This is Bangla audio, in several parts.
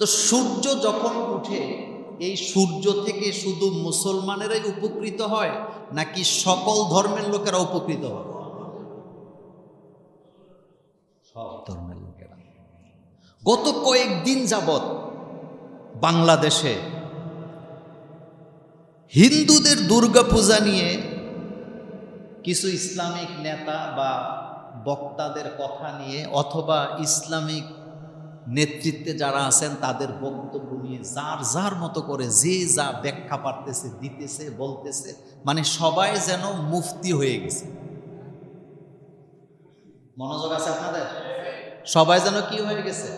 তো সূর্য যখন উঠে, এই সূর্য থেকে শুধু মুসলমানেরাই উপকৃত হয়, নাকি সকল ধর্মের লোকেরা উপকৃত হয়? সব ধর্মের লোকেরা। গত কয়েকদিন যাবৎ বাংলাদেশে হিন্দুদের দুর্গাপূজা নিয়ে কিছু ইসলামিক নেতা বা বক্তাদের কথা নিয়ে অথবা ইসলামিক নেতৃত্বে যারা আছেন, তাদের বক্তব্য নিয়ে যার যার মতো করে যে যা ব্যাখ্যা পারতেছে, দিতেছে, বলতেছে মানে সবাই যেন মুফতি হয়ে গেছে। মনোযোগ আছে আপনাদের? সবাই যেন কি হয়ে গেছে?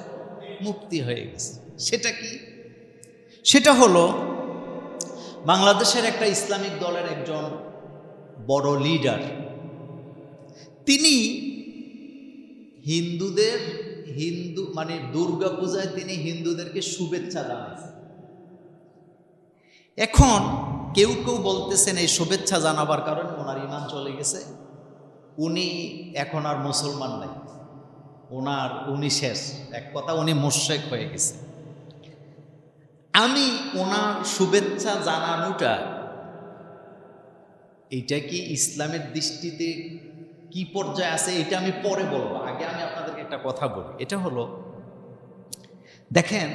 মুক্তি হয়ে গেছে। সেটা কি? সেটা হলো, বাংলাদেশের একটা ইসলামিক দলের একজন বড় লিডার তিনি হিন্দুদের হিন্দু মানে দুর্গা পূজায় তিনি হিন্দুদেরকে শুভেচ্ছা জানাইছেন। এখন কেউ কেউ বলতেছেন এই শুভেচ্ছা জানাবার কারণে ওনার ইমান চলে গেছে। উনি এখন আর মুসলমান নাই। ওনার, উনি শেষ। এক কথা, উনি মোশেক হয়ে গেছে। আমি ওনার শুভেচ্ছা জানানোটা, এইটা কি ইসলামের দৃষ্টিতে কি পর্যায়ে আছে, এটা আমি পরে বলব। আগে আমি আপনাদেরকে একটা কথা বলি এটা হলো দেখেন